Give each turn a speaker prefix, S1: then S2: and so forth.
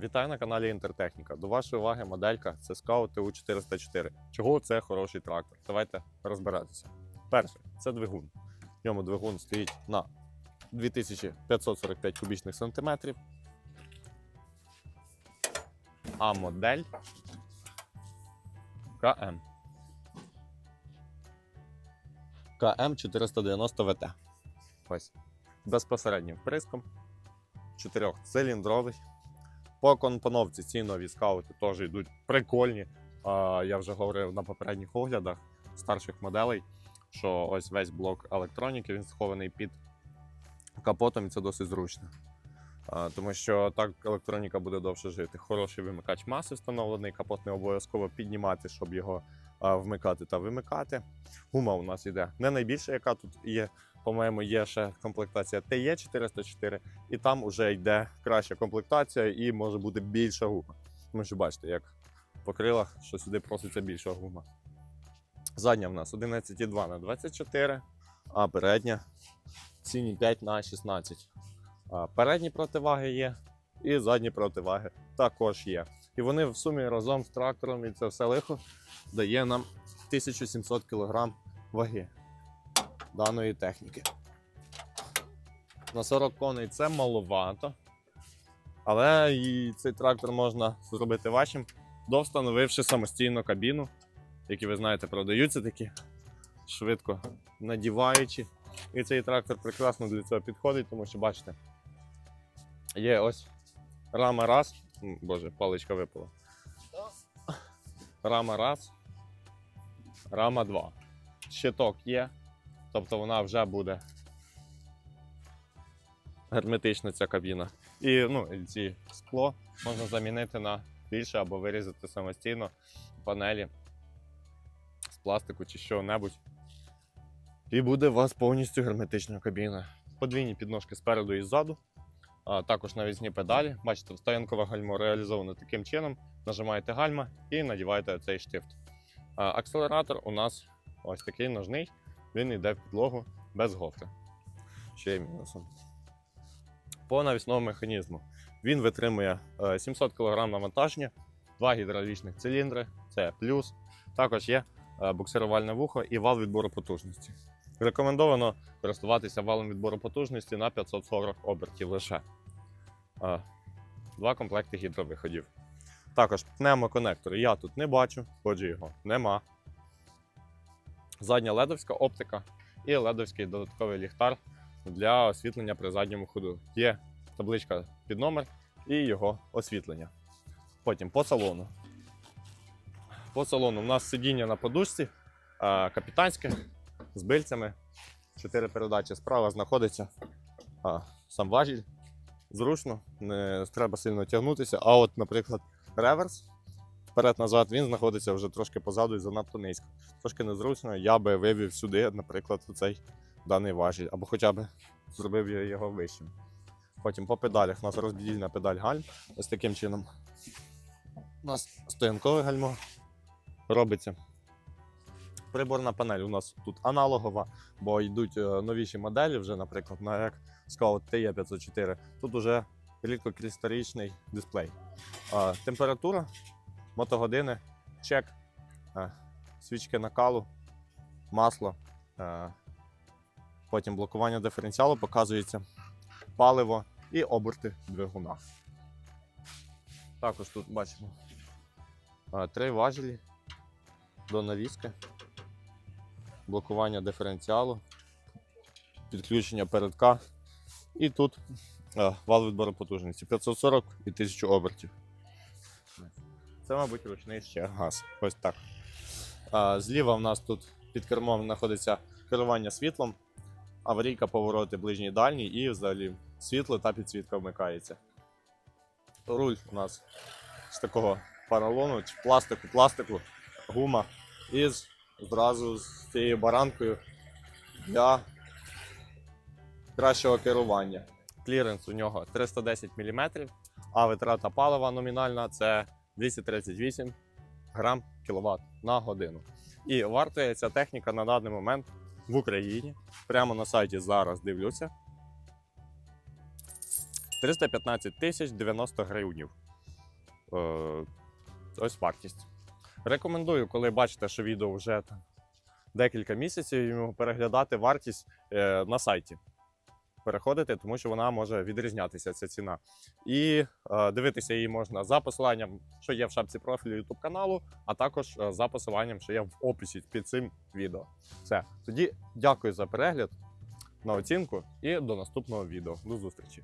S1: Вітаю на каналі Інтертехніка. До вашої уваги моделька Scout TU404. Чого це хороший трактор? Давайте розбиратися. Перше, це двигун. В ньому двигун стоїть на 2545 кубічних сантиметрів. А модель КМ. КМ 490 ВТ. Ось. Безпосереднім вприском. Чотирьохциліндровий. По компоновці ці нові скаути теж йдуть прикольні. Я вже говорив на попередніх оглядах старших моделей, що ось весь блок електроніки він схований під капотом, і це досить зручно. Тому що так електроніка буде довше жити. Хороший вимикач маси встановлений, капот не обов'язково піднімати, щоб його вмикати та вимикати. Гума у нас йде не найбільша, яка тут є. По-моєму, є ще комплектація TE 404, і там вже йде краща комплектація і може бути більша гума. Тому що бачите, як по крилах, що сюди проситься більша гума. Задня в нас 11,2 на 24, а передня 7,5 на 16. А передні противаги є, і задні противаги також є. І вони в сумі разом з трактором і це все лихо дає нам 1700 кг ваги даної техніки. На 40 коней це маловато. Але і цей трактор можна зробити вашим, довстановивши самостійно кабіну, які ви знаєте, продаються такі швидко надіваючи. І цей трактор прекрасно для цього підходить, тому що бачите, є ось рама раз. Боже, паличка випала. Рама раз. Рама 2. Щиток є, тобто вона вже буде герметична ця кабіна. І ну, ці скло можна замінити на більше або вирізати самостійно панелі з пластику чи що-небудь. І буде у вас повністю герметична кабіна. Подвійні підножки спереду і ззаду. А також навісні педалі. Бачите, стоянкове гальмо реалізовано таким чином. Нажимаєте гальма і надіваєте цей штифт. Акселератор у нас ось такий ножний, він йде в підлогу без гофри. Ще є мінусом. По навісному механізму він витримує е, 700 кг навантаження, два гідравлічних циліндри, це плюс. Також є е, буксирувальне вухо і вал відбору потужності. Рекомендовано користуватися валом відбору потужності на 540 обертів лише. Е, Два комплекти гідровиходів. Також пневмоконектори я тут не бачу, отже його нема. Задня ледовська оптика і ледовський додатковий ліхтар для освітлення при задньому ходу. Є табличка під номер і його освітлення. Потім по салону. По салону у нас сидіння на подушці, капітанське з бильцями. Чотири передачі справа знаходиться а, сам важіль. Зручно, не треба сильно тягнутися. А от, наприклад, реверс вперед-назад він знаходиться вже трошки позаду і занадто низько. Трошки незручно, я би вивів сюди, наприклад, цей даний важіль, або хоча б зробив його вищим. Потім по педалях у нас роздільна педаль гальм. Ось таким чином. У нас стоянкове гальмо робиться. Приборна панель у нас тут аналогова, бо йдуть е, новіші моделі, вже, наприклад, на як Scout TE504. Тут уже рідкокристалічний дисплей. Температура, мотогодини, чек, е, свічки накалу, масло. е, Потім блокування диференціалу показується, паливо і оберти двигуна. Також тут бачимо е, три важелі до навіски, блокування диференціалу, підключення передка. І тут вал відбору потужності 540 і 1000 обертів. Це, мабуть, ручний ще газ. Ось так. А, зліва в нас тут під кермом знаходиться керування світлом, аварійка, повороти ближній дальній і взагалі світло та підсвітка вмикається. Руль у нас з такого поролону, пластику, пластику, гума і зразу з цією баранкою для кращого керування. Кліренс у нього 310 мм, а витрата палива номінальна це 238 грам кіловат на годину. І вартує ця техніка на даний момент в Україні. Прямо на сайті зараз дивлюся. 315 тисяч 90 гривнів. Е, ось вартість. Рекомендую, коли бачите, що відео вже декілька місяців, йому переглядати вартість е, на сайті. Переходити, тому що вона може відрізнятися ця ціна. І е, дивитися її можна за посиланням, що є в шапці профілю YouTube каналу, а також е, за посиланням, що є в описі під цим відео. Все. Тоді дякую за перегляд, на оцінку і до наступного відео. До зустрічі!